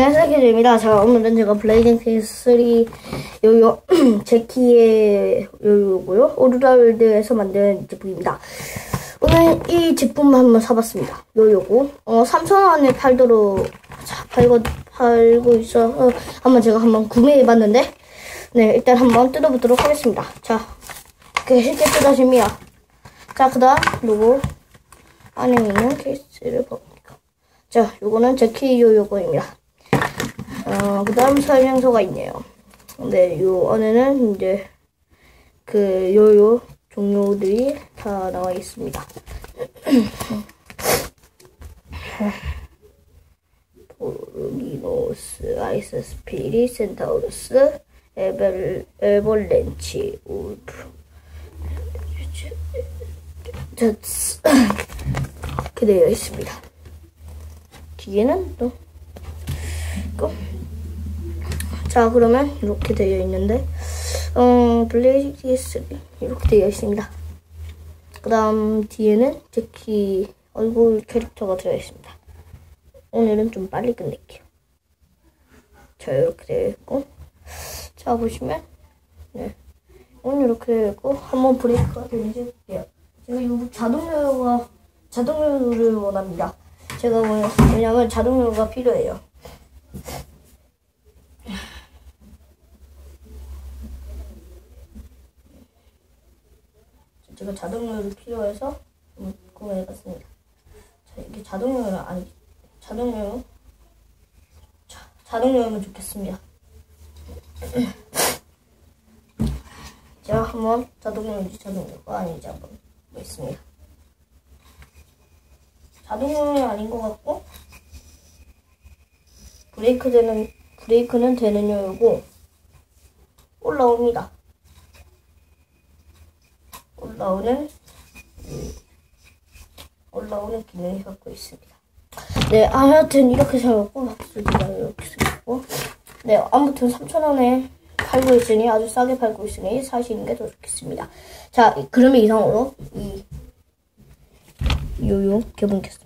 안녕하세요, 캐입니다 자, 오늘은 제가 블레이딩 페이스 3 요요, 제키의 요요고요. 오르라월드에서 만든 제품입니다. 오늘 이 제품 한번 사봤습니다. 요요고. 어, 3,000원에 팔도록, 팔고, 팔고 있어서 한번 제가 한번 구매해봤는데, 네, 일단 한번 뜯어보도록 하겠습니다. 자, 이렇게 쉽게 뜯어집니다. 자, 그 다음, 요거, 안에 있는 케이스를 봅니다. 자, 요거는 제키 요요고입니다. 어, 그 다음 설명서가 있네요. 네, 요 안에는 이제 그 요요 종류들이 다 나와 있습니다. 포르기노스, 아이스 스피리, 센타우루스, 에벨, 에벌렌치, 울프. 되어 있습니다. 뒤에는 또, 또 자, 그러면 이렇게 되어 있는데, 어, 블레이스 이렇게 되어 있습니다. 그 다음 뒤에는 제키 얼굴 캐릭터가 들어 있습니다. 오늘은 좀 빨리 끝낼게요. 자, 이렇게 되어 있고, 자, 보시면, 네. 오늘 이렇게 되어 있고, 한번 브레이크가 되는지 볼게요. 제가 이 자동요가, 자동요를 원합니다. 제가 왜냐면 자동요가 필요해요. 제가 자동요를 필요해서 구매해봤습니다. 자, 이게 자동요는 아니, 자동요, 자, 자동요면 좋겠습니다. 제가 한번 자동요인지 자동요가 아닌지 한번 보겠습니다. 자동요는 아닌 것 같고, 브레이크 되는, 브레이크는 되는 요요고, 올라옵니다. 올라오는 올라오는 기능이 갖고 있습니다. 네, 아무튼 이렇게 생겼고 박스가 이렇게 생겼고 네, 아무튼 3,000원에 팔고 있으니 아주 싸게 팔고 있으니 사시는 게 더 좋겠습니다. 자, 그러면 이상으로 이 요요 개봉했습니다.